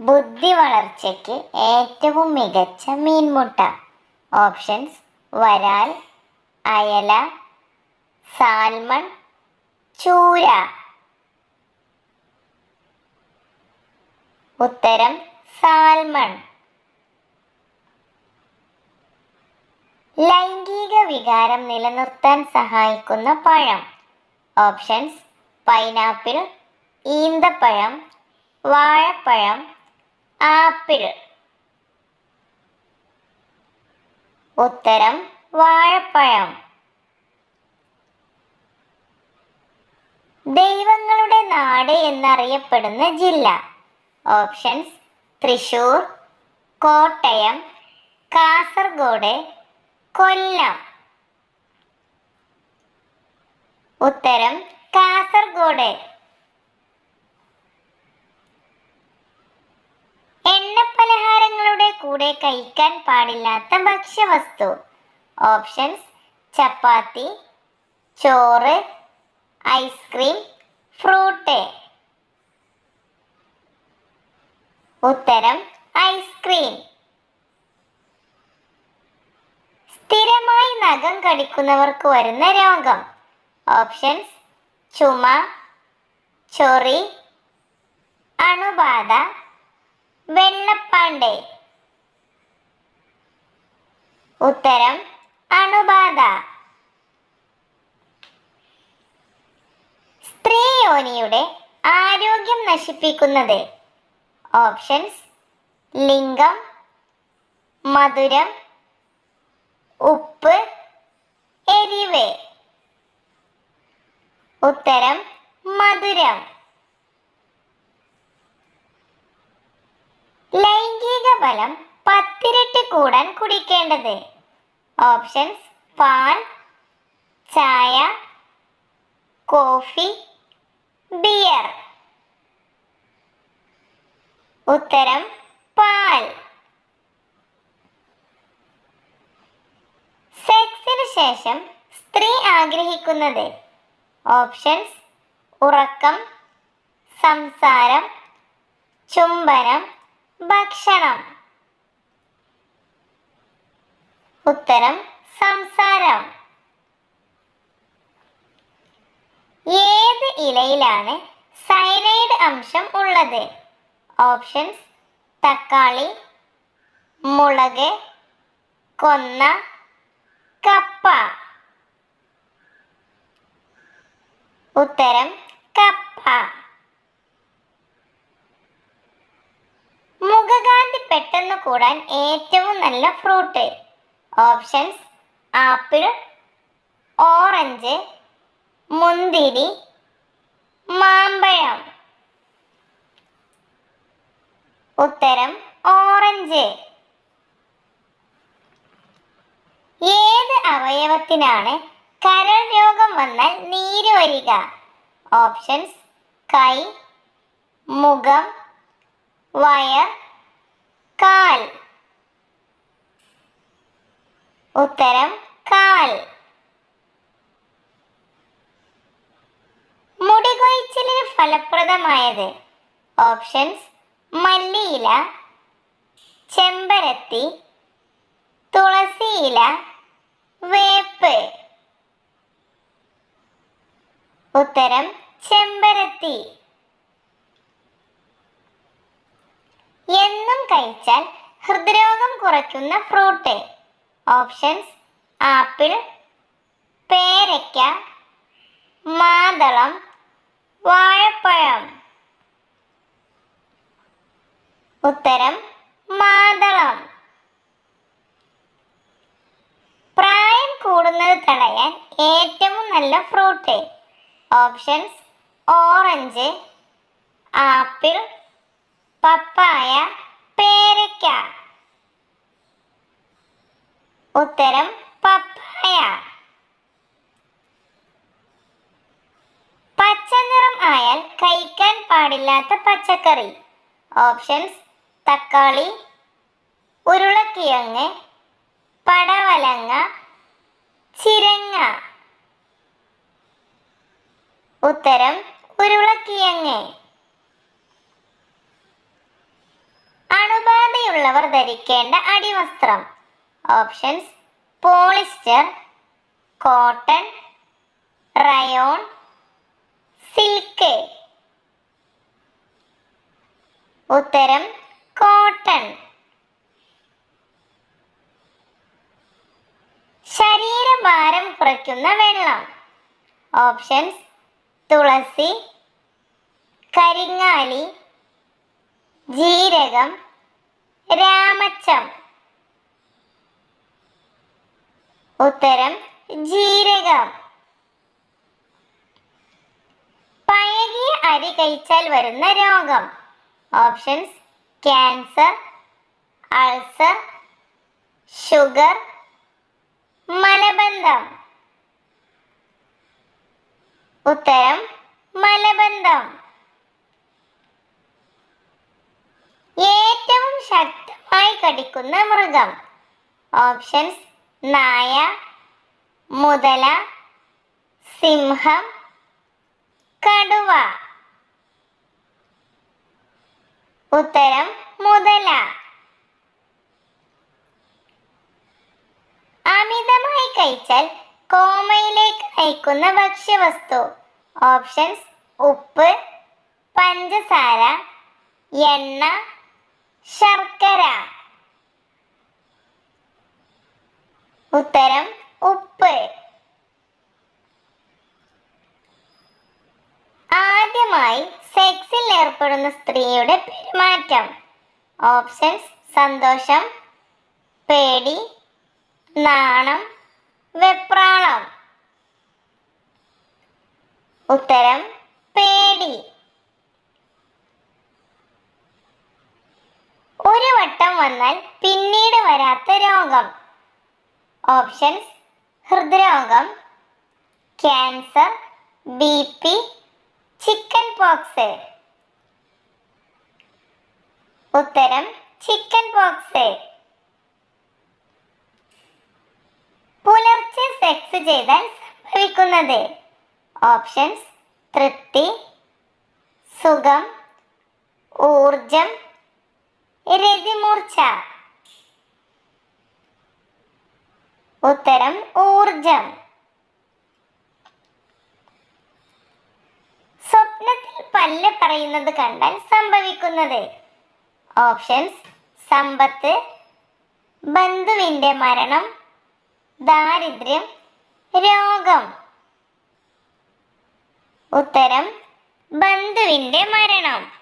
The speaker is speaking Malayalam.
ബുദ്ധി വളർച്ചയ്ക്ക് ഏറ്റവും മികച്ച മീൻമുട്ട. ഓപ്ഷൻസ് വരാൽ അയല സാൽമൺ ചൂര. ഉത്തരം സാൽമൺ. ലൈംഗിക വികാരം നിലനിർത്താൻ സഹായിക്കുന്ന പഴം. ഓപ്ഷൻസ് പൈനാപ്പിൾ ഈന്തപ്പഴം വാഴപ്പഴം ആപ്പിൾ ഉത്തരം വാഴപ്പഴം. ദൈവങ്ങളുടെ നാട് എന്നറിയപ്പെടുന്ന ജില്ല. ഓപ്ഷൻസ് തൃശൂർ കോട്ടയം കാസർഗോഡ് കൊല്ലം. ഉത്തരം കാസർഗോഡ്. കൂടെ കഴിക്കാൻ പാടില്ലാത്ത ഭക്ഷ്യവസ്തു. ഓപ്ഷൻസ് ചപ്പാത്തി ചോറ് ഐസ്ക്രീം ഫ്രൂട്ട്. ഉത്തരം ഐസ്ക്രീം. സ്ഥിരമായി നഖം കടിക്കുന്നവർക്ക് വരുന്ന രോഗം. ഓപ്ഷൻസ് ചുമ ചൊറി അണുബാധ വെള്ളപ്പാണ്ട് ഉത്തരം അണുബാധ. സ്ത്രീ യോനിയുടെ ആരോഗ്യം നശിപ്പിക്കുന്നത്. ഓപ്ഷൻസ് ലിംഗം മധുരം ഉപ്പ് എരിവ്. ഉത്തരം മധുരം. ലൈംഗിക ബലം പത്തിരട്ടി കൂടാൻ കുടിക്കേണ്ടത്. ഓപ്ഷൻസ് പാൽ ചായ കോഫി ബിയർ ഉത്തരം പാൽ. സെക്സിന് ശേഷം സ്ത്രീ ആഗ്രഹിക്കുന്നത്. ഓപ്ഷൻസ് ഉറക്കം സംസാരം ചുംബനം ഭക്ഷണം. ഉത്തരം സംസാരം. ഏത് ഇലയിലാണ് സൈനൈഡ് അംശം ഉള്ളത്? ഓപ്ഷൻസ് തക്കാളി മുളക് കൊന്ന കപ്പ. ഉത്തരം കപ്പ. മുഖകാന്തി പെട്ടെന്ന് കൂടാൻ ഏറ്റവും നല്ല ഫ്രൂട്ട് ഓപ്ഷൻസ് ആപ്പിൾ ഓറഞ്ച് മുന്തിരി മാമ്പഴം. ഉത്തരം ഓറഞ്ച്. ഏത് അവയവത്തിനാണ് കരൾ രോഗം വന്നാൽ നീര് വരിക? ഓപ്ഷൻസ് കൈ മുഖം വയർ കാൽ. ഉത്തരം കാൽ. മുടി കൊഴിച്ചിലിന് ഫലപ്രദമായത് ഓപ്ഷൻസ് മല്ലിയില ചെമ്പരത്തി തുളസിയില വേപ്പ്. ഉത്തരം ചെമ്പരത്തി. എന്നും കഴിച്ചാൽ ഹൃദ്രോഗം കുറയ്ക്കുന്ന ഫ്രൂട്ട്. ഓപ്ഷൻസ് ആപ്പിൾ പേരയ്ക്ക മാതളം വാഴപ്പഴം. ഉത്തരം മാതളം പ്രായം കൂടുന്നത് തടയാൻ ഏറ്റവും നല്ല fruit. Options orange apple papaya പേരയ്ക്ക. ഉത്തരം പപ്പായ. പച്ച നിറം ആയാൽ കഴിക്കാൻ പാടില്ലാത്ത പച്ചക്കറി. ഓപ്ഷൻസ് തക്കാളി ഉരുളക്കിഴങ്ങ് പടവലങ്ങ ചിരങ്ങ. ഉത്തരം ഉരുളക്കിഴങ്ങ്. അണുബാധയുള്ളവർ ധരിക്കേണ്ട അടിവസ്ത്രം. Options polyester cotton rayon silk. ഉത്തരം കോട്ടൺ. ശരീരഭാരം കുറയ്ക്കുന്ന വെള്ളം. ഓപ്ഷൻസ് തുളസി കരിങ്ങാലി ജീരകം രാമച്ചം. ഉത്തരം ജീരകം. പഴകിയ അരി കഴിച്ചാൽ വരുന്ന രോഗം. ഓപ്ഷൻസ് ക്യാൻസർ അൾസർ ഷുഗർ മലബന്ധം. ഉത്തരം മലബന്ധം. ഏറ്റവും ശക്തമായി കടിക്കുന്ന മൃഗം. ഓപ്ഷൻസ് നായ മുതല സിംഹം കടുവ. ഉത്തരം മുതല. അമിതമായി കഴിച്ചാൽ കോമയിലേക്ക് നയിക്കുന്ന ഭക്ഷ്യവസ്തു. ഓപ്ഷൻസ് ഉപ്പ് പഞ്ചസാര എണ്ണ ശർക്കര. ഉത്തരം ഉപ്പ്. ആദ്യമായി സെക്സിൽ ഏർപ്പെടുന്ന സ്ത്രീയുടെ പെരുമാറ്റം. ഓപ്ഷൻസ് സന്തോഷം പേടി നാണം വെപ്രാളം. ഉത്തരം പേടി. ഒരു വട്ടം വന്നാൽ പിന്നീട് വരാത്ത രോഗം. ഓപ്ഷൻസ് ഹൃദ്രോഗം cancer B P chicken pox ഉത്തരം ചിക്കൻ പോക്സ് പുലർച്ചെ സെക്സ് ചെയ്താൽ സംഭവിക്കുന്നത്. ഓപ്ഷൻസ് തൃപ്തി സുഖം ഊർജം രതിമൂർച്ച. ഉത്തരം ഊർജം സ്വപ്നത്തിൽ പല്ല് പറയുന്നത് കണ്ടാൽ സംഭവിക്കുന്നത്. ഓപ്ഷൻസ് സമ്പത്ത് ബന്ധുവിന്റെ മരണം ദാരിദ്ര്യം രോഗം. ഉത്തരം ബന്ധുവിന്റെ മരണം.